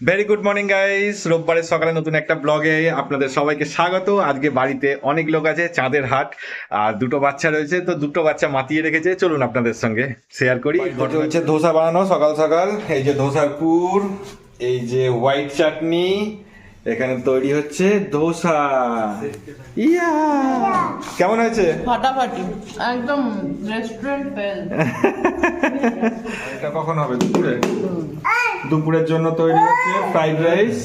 Very good morning guys রোববারের সকালে নতুন একটা ব্লগে আপনাদের সবাইকে স্বাগত। আজকে বাড়িতে অনেক লোক আছে চাঁদের হাট আর দুটো বাচ্চা রয়েছে তো দুটো বাচ্চা মাতিয়ে রেখেছে। চলুন আপনাদের সঙ্গে শেয়ার করি। চলছে ধোসা বানানো সকাল সকাল। এই যে ধোসার পুর এই যে হোয়াইট চাটনি এখানে তৈরি হচ্ছে ধোসা। ইয়া! কেমন হয়েছে? ফাটাফাটি একদম রেস্টুরেন্ট ফেল এটা কখন হবে? দুপুরে? দুপুরের জন্য তৈরি হচ্ছে ফ্রাইড রাইস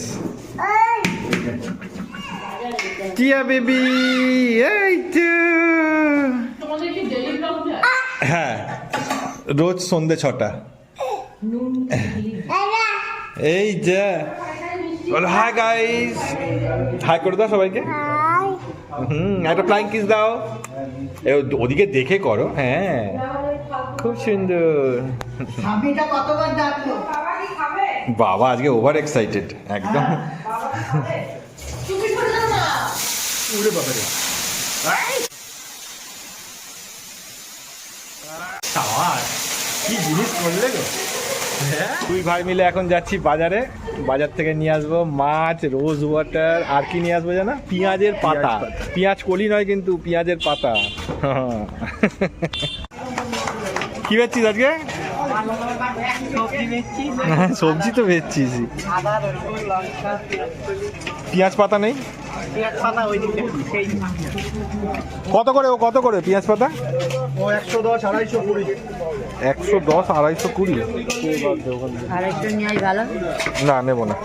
টিয়া বেবি, এই তো। হ্যাঁ রোজ সন্ধে ছটা। এই যে হাই গাইস হাই করে দাও সবাইকে। হুম, একটা ফ্লাইং কিস দাও। ওদিকে দেখে করো হ্যাঁ। খুব সুন্দর। কতবার ডাকলো? বাবা আজকে ওভার এক্সাইটেড একদম। হ্যাঁ? দুই ভাই মিলে এখন যাচ্ছি বাজারে। বাজার থেকে নিয়ে আসব মাছ রোজ ওয়াটার আর কি নিয়ে আসব জানা? পেঁয়াজের পাতা। পেঁয়াজ কলি নয় কিন্তু পেঁয়াজের পাতা। কি বেচছিস আজকে? হ্যাঁ, সবজি তো বেচছিস। পেঁয়াজ পাতা নেই? কত করে ও কত করে পেঁয়াজ পাতা? একশো দশ আড়াইশো কুড়ি। একশো দশ আড়াইশো কুড়ি না নেব না।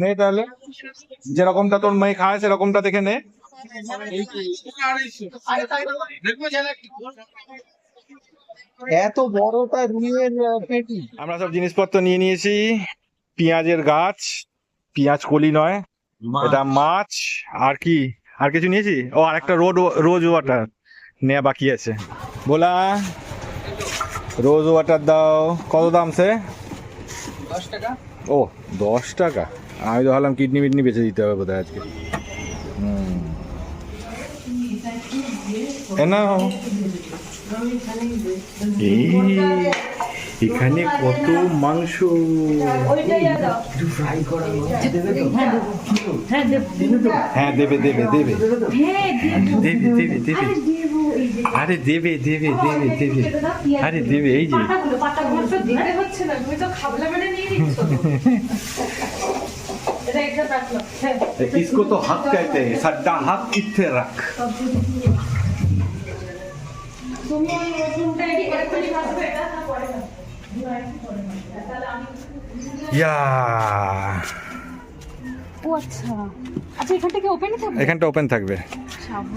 নে তাহলে। যেরকমটা তোর মেয়ে খায় সেরকমটা দেখে নে। এত বড়টা রুইয়ের পেটি আমরা সব জিনিসপত্র নিয়ে নিয়েছি। পেঁয়াজের গাছ পেঁয়াজ কলি নয় এটা মাছ আর কি? আর কিছু নিয়েছি? ও আর একটা রোড রোজ ওয়াটার। নেওয়া বাকি আছে। বলা রোজ ওয়াটার দাও। কত দাম সে? দশ টাকা। ও, দশ টাকা? আমি তো ভাবলাম কিডনি মিডনি বেঁচে দিতে হবে বোধহয় আজকে। হুম। এই এখানে কত মাংস হ্যাঁ দেবে দেবে দেবে দেবে দেবে দেবে আরে দেবে দেবে দেবে দেবে আরে দেবে এই যে পাতাগুলো তো দিতে হচ্ছে না তুমি তো খাবলা মানে নিয়ে নিচ্ছ এটা একটা রাখলো হ্যাঁ इसको तो हक कहते हैं सड्डा हक इथे रख তুমি ওই রসুনটা এটি এক্ষুনি ভাজবে এটা না পরে আচ্ছা আচ্ছা এখানটা ওপেন থাকবে।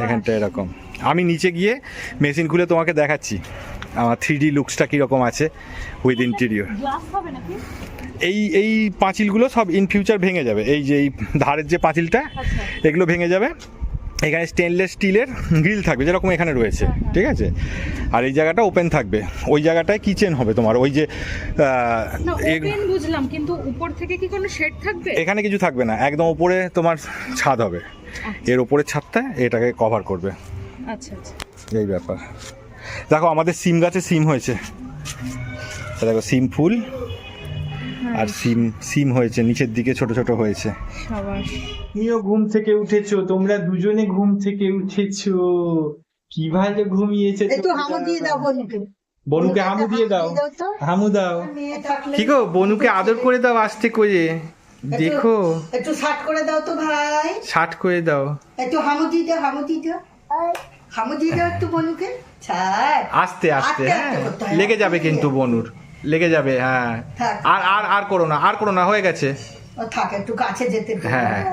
এখানটা এরকম। আমি নিচে গিয়ে মেশিন খুলে তোমাকে দেখাচ্ছি। আমার থ্রি ডি লুকসটা কীরকম আছে উইথ ইন্টেরিয়র এই এই পাঁচিলগুলো সব ইন ফিউচার ভেঙে যাবে। এই যে এই ধারের যে পাঁচিলটা এগুলো ভেঙে যাবে। এখানে স্টেনলেস স্টিলের গ্রিল থাকবে যেরকম এখানে রয়েছে ঠিক আছে? আর এই জায়গাটা ওপেন থাকবে। ওই জায়গাটায় কিচেন হবে তোমার। ওই যে বুঝলাম কিন্তু উপর থেকে কি কোনো শেড থাকবে? এখানে কিছু থাকবে না। একদম উপরে তোমার ছাদ হবে। এর উপরের ছাদটা এটাকে কভার করবে। আচ্ছা আচ্ছা। এই ব্যাপার। দেখো আমাদের সিম গাছে সিম হয়েছে। দেখো সিম ফুল। আর সিম সিম হয়েছে নিচের দিকে ছোট ছোট হয়েছে। সবার। তুমিও ঘুম থেকে উঠেছো তোমরা দুজনে ঘুম থেকে উঠেছো। কীভাবে ঘুমিয়েছে একটু হামু দিয়ে দাও বলুকে বনুকে হামু দিয়ে দাও। হামু দাও। কি গো বনুকে আদর করে দাও আস্তে করে। দেখো। একটু শার্ট করে দাও তো ভাই। ষাট করে দাও। একটু হামু দিয়ে দাও হামু দিয়ে দাও। হামু দিয়ে দাও একটু বনুকে। আস্তে আস্তে হ্যাঁ। হয়। লেগে যাবে কিন্তু বনুর। লেগে যাবে হ্যাঁ। আর আর আর করো না আর করো না হয়ে গেছে। থাকে একটু কাছে যেতে হ্যাঁ,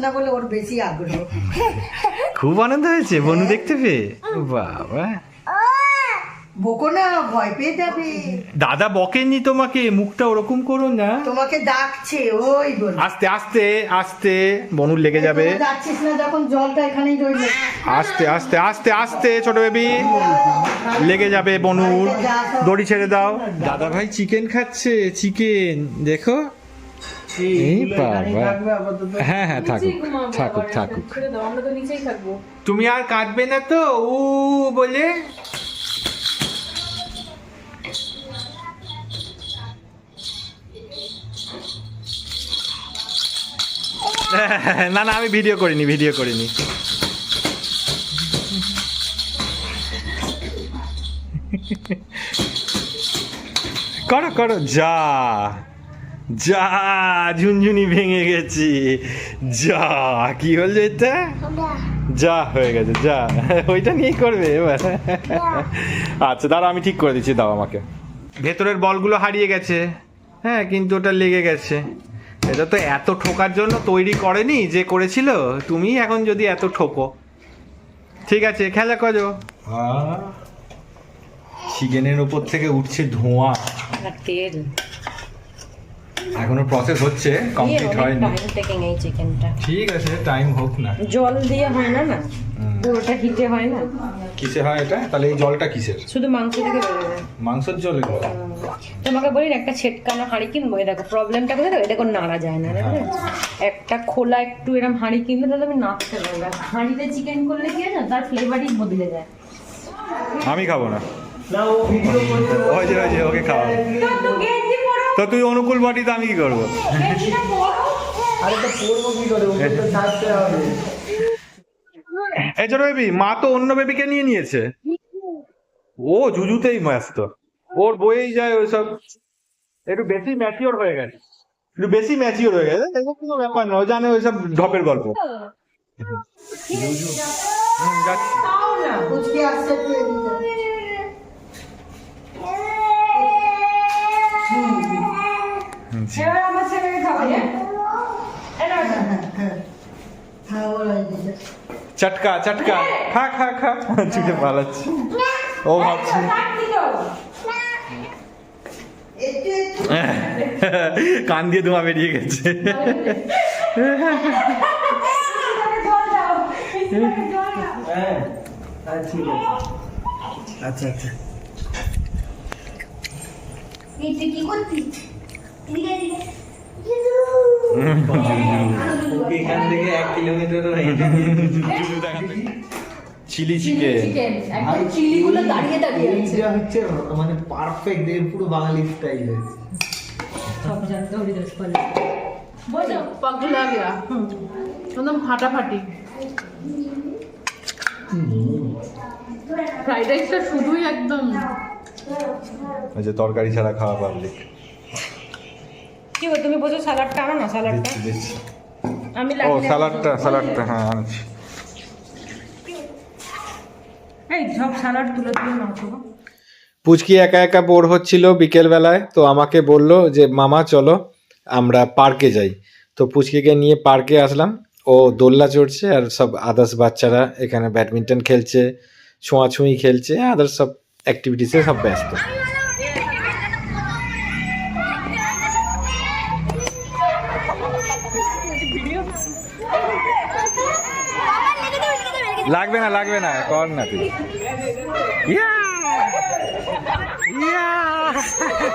না বলে ওর বেশি আগ্রহ। খুব আনন্দ হয়েছে বনু দেখতে পেয়ে। বাবা। বকো না ভয় পেয়ে যাবে। দাদা বকেননি তোমাকে মুখটা ওরকম করো না। তোমাকে ডাকছে ওই বল আস্তে আস্তে আস্তে বনুর লেগে যাবে। যাচ্ছিস না যখন জলটা এখানেই রইল। আস্তে আস্তে আস্তে আস্তে ছোট বেবি। লেগে যাবে বনুর। দড়ি ছেড়ে দাও। দাদা। ভাই চিকেন খাচ্ছে চিকেন দেখো। হ্যাঁ হ্যাঁ থাকুক থাকুক থাকুক। তুমি আর কাঁদবে না তো? উ বলে। না না আমি ভিডিও করিনি ভিডিও করিনি। করো করো যা। যা ঝুনঝুনি ভেঙে গেছি। যা কি হলো এটা? যা হয়ে গেছে যা। ওইটা নিয়ে করবে এবার। আচ্ছা দাঁড়া আমি ঠিক করে দিচ্ছি দাও আমাকে। ভেতরের বলগুলো হারিয়ে গেছে। হ্যাঁ কিন্তু ওটা লেগে গেছে। এটা তো এত ঠোকার জন্য তৈরি করেনি যে করেছিল তুমি এখন যদি এত ঠোকো। ঠিক আছে খেলা করো চিকেনের উপর থেকে উঠছে ধোঁয়া। তেল। এখনও প্রসেস হচ্ছে কমপ্লিট হয়নি। টাইম টেকিং এই চিকেনটা ঠিক আছে টাইম হোক না। জল দিয়ে হয় না না? পুরোটা হিটে হয় না? কিসে হয় এটা? তাহলে এই জলটা কিসের? শুধু মাংস থেকে বেরোবে মাংসের জল এগুলো তোমাকে বলি না, একটা ছেটকানো হাঁড়ি কিনবো। এই দেখো প্রবলেমটা কোথায় দেখো দেখো নাড়া যায় না দেখো একটা খোলা একটু এরকম হাঁড়ি কিনলে তাহলে আমি নাড়তে পারবে। হাঁড়িতে চিকেন করলে কি হয় না? তার ফ্লেভারই বদলে যায়। আমি খাব না। না ও ভিডিও ওই যে ওই যে ওকে খাওয়া তো তুই অনুকূল বাটি তো আমি কি করব এই ছোট বেবি মা তো অন্য বেবিকে নিয়ে নিয়েছে। ও জুজুতেই ব্যস্ত। ওর বইয়েই যায় ওইসব। একটু বেশি ম্যাচিওর হয়ে গেছে। একটু বেশি ম্যাচিওর হয়ে গেছে। এসব কোনো ব্যাপার নয় জানে ওইসব ঢপের গল্প। যাচ্ছি। এবার আমার ছেলেকে খাওয়াই হ্যাঁ? হ্যাঁ এদিকে। চটকা চটকা। খা খা খা। ছুটে পালাচ্ছি। ও ভাবছি। কান দিয়ে ধোঁয়া বেরিয়ে গেছে। হ্যাঁ হ্যাঁ আচ্ছা আচ্ছা। কি করছিস? Chilli chicken. দাঁড়িয়ে দাঁড়িয়ে হচ্ছে মানে পারফেক্ট এর পুরো বাঙালি স্টাইল হয়েছে সব জানতে হরিদাস পালে। বোঝো পাগলা গিয়া একদম ফাটাফাটি। ফ্রাইড রাইসটা শুধুই একদম। তরকারি ছাড়া খাওয়া পাবলিক কি গো তুমি বলছো স্যালাডটা আনো না দিচ্ছি আমি ও স্যালাডটা স্যালাডটা হ্যাঁ আনছি। এই সব স্যালাড তুলে তুলে গো। পুচকি একা একা বোর হচ্ছিল বিকেল বেলায় তো আমাকে বলল যে মামা চলো আমরা পার্কে যাই। তো পুচকিকে নিয়ে পার্কে আসলাম। ও দোল্লা চড়ছে আর সব আদার্স বাচ্চারা এখানে ব্যাডমিন্টন খেলছে ছোঁয়াছুঁই খেলছে আদার্স সব অ্যাক্টিভিটিসে সব ব্যস্ত। লাগবে না লাগবে না কর না তুই। ইয়া!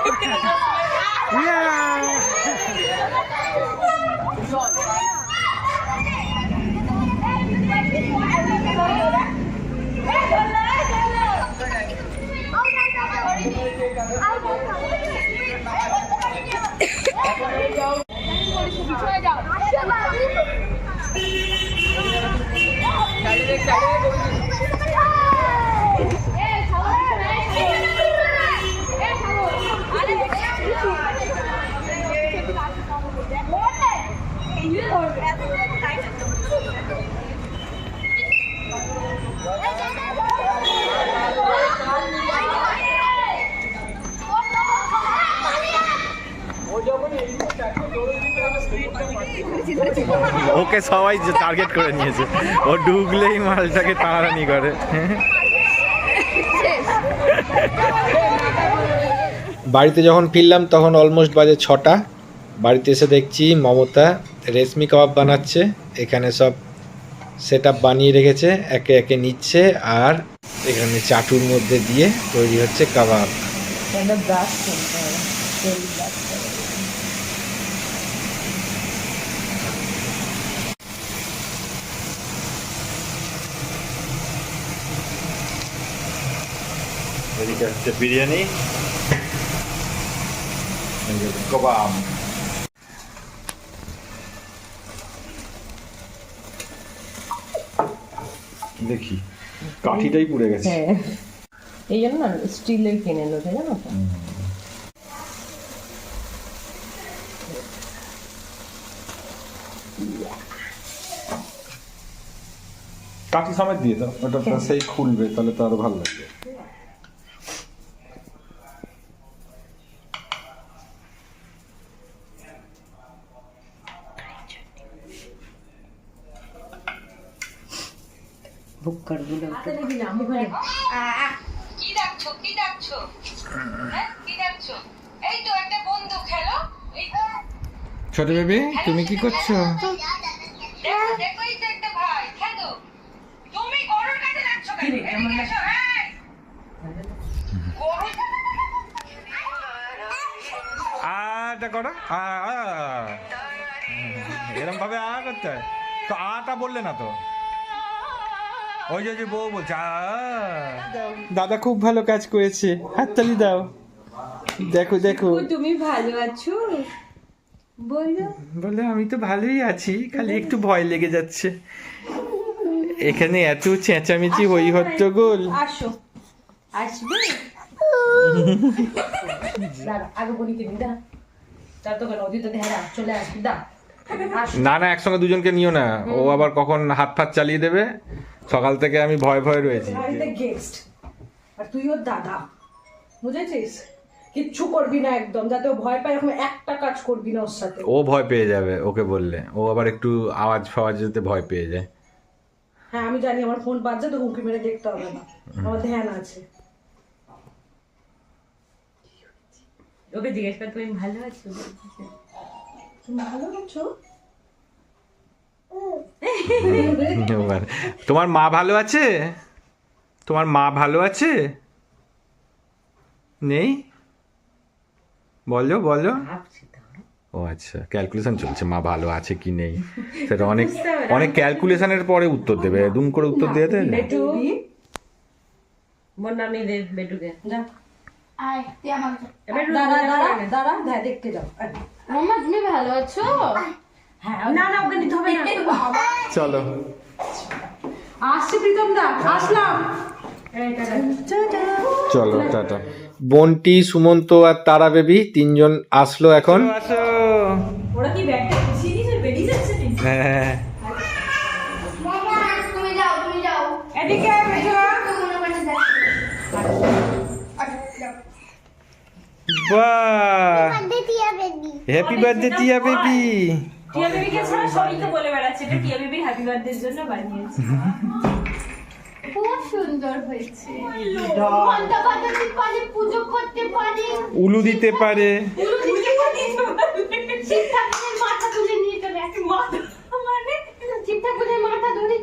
ওকে Thank. সবাই যে টার্গেট করে নিয়েছে। ও ঢুকলেই মালটাকে টানাটানি করে। বাড়িতে যখন ফিরলাম তখন অলমোস্ট বাজে ছটা। বাড়িতে এসে দেখছি মমতা রেশমি কাবাব বানাচ্ছে। এখানে সব সেট বানিয়ে রেখেছে একে একে নিচ্ছে আর এখানে চাটুর মধ্যে দিয়ে তৈরি হচ্ছে কাবাব। ব্রাশ করতে হবে এদিকে হচ্ছে বিরিয়ানি কবাব দেখি। কাঠিটাই পুড়ে গেছে। হ্যাঁ। এই জন্য না স্টিলের কিনে জানো তো? কাঠি সমেত দিয়ে দাও ওটা তো সেই খুলবে তাহলে তো আরও ভালো লাগবে। বুক কর দিলে কি ডাকছো কি ডাকছো হ্যাঁ কি ডাকছো এই তো একটা বন্ধু খেলো ছোট বেবি তুমি কি করছ? দেখো দেখো এই তো একটা ভাই খেলো। তুমি গরুর কাছে ডাকছো কেন? এদিকে এসো, এই। গরু আটা করো। আ আ। এরম ভাবে আ করতে হয়। তো আটা বললে না তো? ওই যে যে বউ বলছে দাদা খুব ভালো কাজ করেছে। হাততালি দাও। দেখো দেখো। তুমি ভালো আছো? বলো। বলে আমি তো ভালোই আছি খালি একটু ভয় লেগে যাচ্ছে। এখানে এত চেঁচামেচি হই হট্টগোল আসো। আসবে? না না একসঙ্গে দুজনকে নিও না। ও আবার কখন হাত ফাত চালিয়ে দেবে? সকাল থেকে আমি ভয় ভয় রয়েছি। গেস্ট আর তুই ওর দাদা। বুঝেছিস? কিচ্ছু করবি না একদম যাতে ও ভয় পায় এরকম একটা কাজ করবি না ওর সাথে। ও ভয় পেয়ে যাবে ওকে বললে। ও আবার একটু আওয়াজ ফাওয়াজ যেতে ভয় পেয়ে যায়। হ্যাঁ আমি জানি আমার ফোন বাজছে তো হুঁকি মেরে দেখতে হবে না। আমার ধ্যান আছে। ওকে জিজ্ঞেস কর তুমি ভালো আছো? তুমি ভালো আছো? তোমার মা ভালো আছে? তোমার মা ভালো আছে? নেই? বলো বলো। ও আচ্ছা ক্যালকুলেশন চলছে মা ভালো আছে কি নেই? সেটা অনেক অনেক ক্যালকুলেশনের পরে উত্তর দেবে। দুম করে উত্তর দিয়ে দেবে দাঁড়া দাঁড়া দাঁড়া হ্যাঁ দেখতে যাও। মাম্মা তুমি ভালো আছো? হ্যাঁ না না ওকে নিতে হবে না। চলো। আসছি প্রীতম দা আসলাম। চলো টাটা। বন্টি সুমন্ত আর তারা বেবি তিনজন আসলো এখন। হ্যাঁ তুমি যাও তুমি যাও। এদিকে বাহ। Happy birthday Tia baby. Tia বেবিকে ছাড়া সবাই তো বলে বেড়াচ্ছে। এটা টিয়া বেবির হ্যাপি বার্থডের জন্য বানিয়েছে। খুব সুন্দর হয়েছে। ঘণ্টা বাজাতে পারে পুজো করতে পারে। উলু দিতে পারে। মাথা তুলে নিয়ে চলে আসে। মাথা মানে? শিব মাথা ধরে।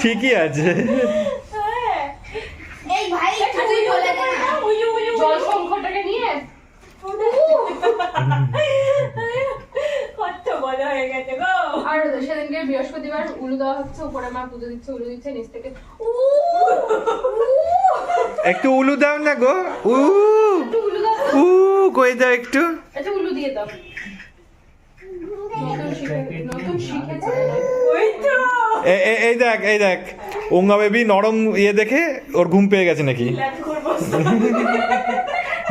ঠিকই আছে এই ভাই তুই বলে দে না জল সংকটটাকে নিয়ে কত বড় হয়ে গেছে গো আর সেদিনকে বৃহস্পতিবার উলু দেওয়া হচ্ছে উপরে মা পুজো দিচ্ছে উলু দিচ্ছে নিচ থেকে একটু উলু দাও না গো উ উ কই দাও একটু। আচ্ছা উলু দিয়ে দাও। এই দেখ এই দেখ। ওঙ্গা বেবি নরম ইয়ে দেখে ওর ঘুম পেয়ে গেছে নাকি?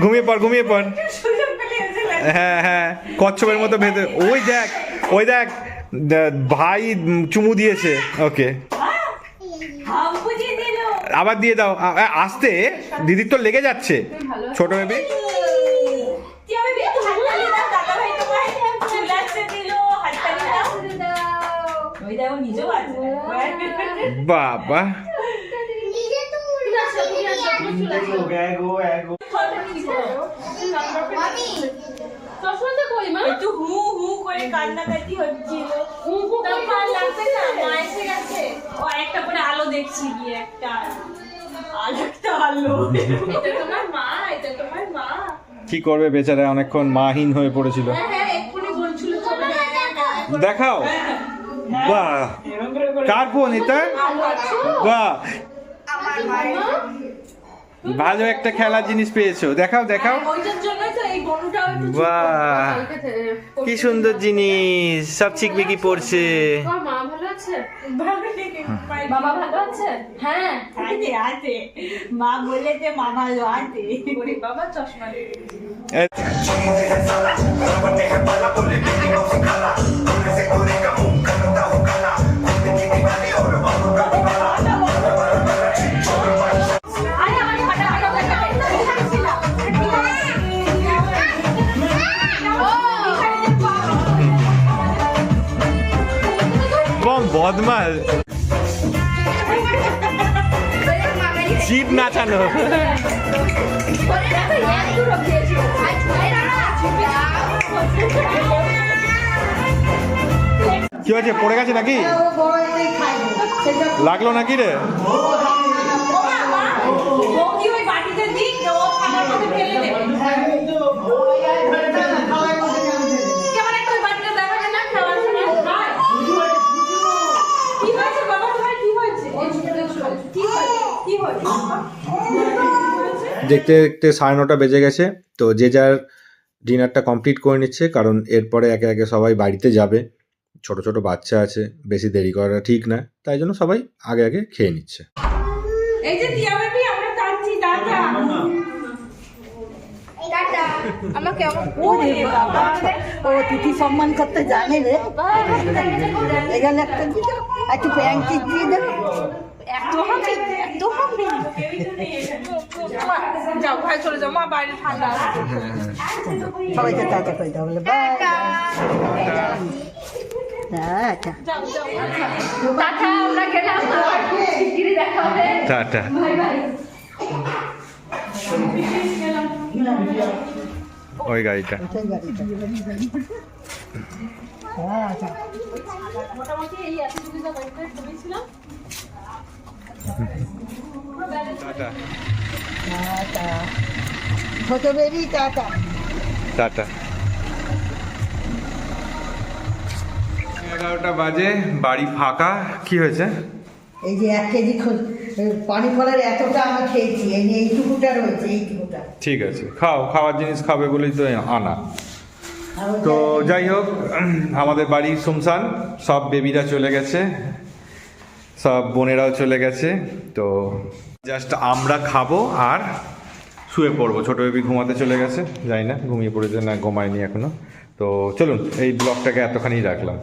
ঘুমিয়ে পড় ঘুমিয়ে পড়। হ্যাঁ হ্যাঁ কচ্ছপের মতো ভেতরে ওই দেখ ওই দেখ। ভাই চুমু দিয়েছে ওকে আবার দিয়ে দাও আসতে দিদির তো লেগে যাচ্ছে ছোট বেবি বেবি করে কান্নাকাটি হচ্ছিল। না মা এসে গেছে। ও একটা করে আলো দেখছি গিয়ে একটা। আর একটা আলো। এটা তোমার মা এটা তোমার মা। কি করবে বেচারা? অনেকক্ষণ মাহীন হয়ে পড়েছিল। হ্যাঁ চলে দেখাও। বাহ। কার ফোন এটা? বাহ। ভালো একটা খেলার জিনিস পেয়েছ। দেখাও দেখাও। বাহ কি সুন্দর জিনিস। সব চিকবিকি পড়ছে। মা ভালো আছে? বাবা ভালো আছে? হ্যাঁ। আছে আছে। মা বলেছে মা ভালো আছে। বাবা চশমা দিয়ে বদমাল জিপ নাচানো। কি হয়েছে পড়ে গেছে নাকি? লাগল নাকি রে বৌদি ওই বাটিতে দিক ও খাবার মধ্যে ফেলে দেবে কেমন একটা ওই বাটিটা দেখা যায় না খাওয়ার সময় খায় কি হয়েছে বাবা তোমার কি হয়েছে কি হয়েছে কি হয়েছে দেখতে দেখতে সাড়ে নটা বেজে গেছে তো যে যার ডিনারটা কমপ্লিট করে নিচ্ছে কারণ এরপরে একে একে সবাই বাড়িতে যাবে। ছোট ছোট বাচ্চা আছে বেশি দেরি করা ঠিক না তাই জন্য সবাই আগে আগে খেয়ে নিচ্ছে। এই যে টিয়া বেবি আমরা টানছি টাটা টাটা আমরা কেমন ওরে বাবা। ও তিথি সম্মান করতে জানে রে। এখানে একটা দিয়ে এত হবে এত হবে যাও ভাই চলে যাও। মা বাইরে ঠান্ডা সবাইকে টাটা করে দাও বলে বাই। যাও যাও। টাটা আমরা গেলাম আবার খুব শিগগিরই দেখা হবে। টাটা। ওই গাড়িটা। আচ্ছা মোটামুটি এই এত সুবিধা বাড়িতে করেছিলাম টাটা। টাটা। ছোট বেবি টাটা। টাটা। এগারোটা বাজে বাড়ি ফাঁকা কি হয়েছে? এই যে এক কেজি পানি ফলের এতটা আমি খেয়েছি এই যে এইটুকুটা রয়েছে এইটুকুটা। ঠিক আছে খাও খাওয়ার জিনিস খাবে বলেই তো আনা। তো যাই হোক আমাদের বাড়ি শুমসান সব বেবিরা চলে গেছে। সব বোনেরাও চলে গেছে, তো জাস্ট আমরা খাব আর শুয়ে পড়ব। ছোটো বেবি ঘুমাতে চলে গেছে যাই না, ঘুমিয়ে পড়েছে না ঘুমায়নি এখনও। তো চলুন, এই ব্লগটাকে এতখানি রাখলাম।